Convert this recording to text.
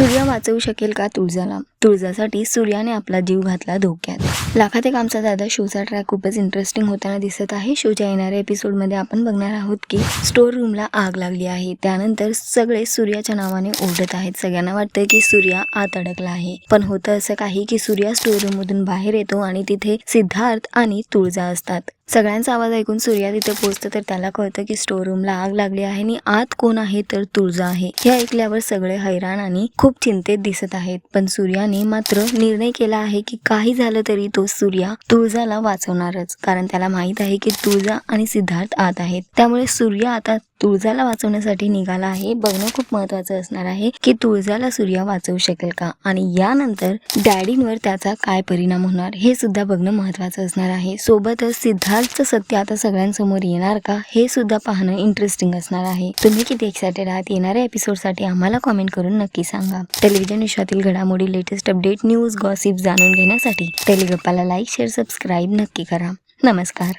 सूर्य वाचवू शकेल का तुळजाला? तुळजासाठी सूर्याने आपला जीव घातला धोक्यात. लाखात एक आमचा दादा शोचा ट्रॅक खूपच इंटरेस्टिंग होताना दिसत आहे. शोच्या येणाऱ्या एपिसोडमध्ये आपण बघणार आहोत की स्टोर रूमला आग लागली आहे. त्यानंतर सगळे सूर्याच्या नावाने ओरडत आहेत. सगळ्यांना वाटतं की सूर्या आत अडकला आहे. पण होतं असं काही की सूर्या स्टोर रूम मधून बाहेर येतो आणि तिथे सिद्धार्थ आणि तुळजा असतात. सगळ्यांचा आवाज ऐकून सूर्या तिथे पोहोचतो तर त्याला कळतं की स्टोर रूमला आग लागली आहे आणि आत कोण आहे तर तुळजा आहे. हे ऐकल्यावर सगळे हैराण आणि खूप चिंतेत दिसत आहेत. पण सूर्याने मात्र निर्णय केला आहे की काही झालं तरी तो सूर्या तुळजाला वाचवणारच. कारण त्याला माहीत आहे की तुळजा आणि सिद्धार्थ आत आहेत. त्यामुळे सूर्या आता तुळजाला वाचवण्यासाठी निघाला आहे. बघणं खूप महत्वाचं असणार आहे की तुळजाला सूर्या वाचवू शकेल का? आणि यानंतर डॅडींवर त्याचा काय परिणाम होणार? हे सुद्धा बघणं महत्वाचं असणार आहे. सोबतच सिद्धार्थचं सत्य आता सगळ्यांसमोर येणार का? हे सुद्धा पाहणं इंटरेस्टिंग असणार आहे. तुम्ही किती एक्सायटेड आहात? येणाऱ्या एपिसोडसाठी आम्हाला कॉमेंट करून नक्की सांगा. टेलिव्हिजन विश्वातील घडामोडी latest latest update news gossip जाणून घेण्यासाठी टेलिगप्पाला लाईक शेअर सबस्क्राईब नक्की करा. नमस्कार.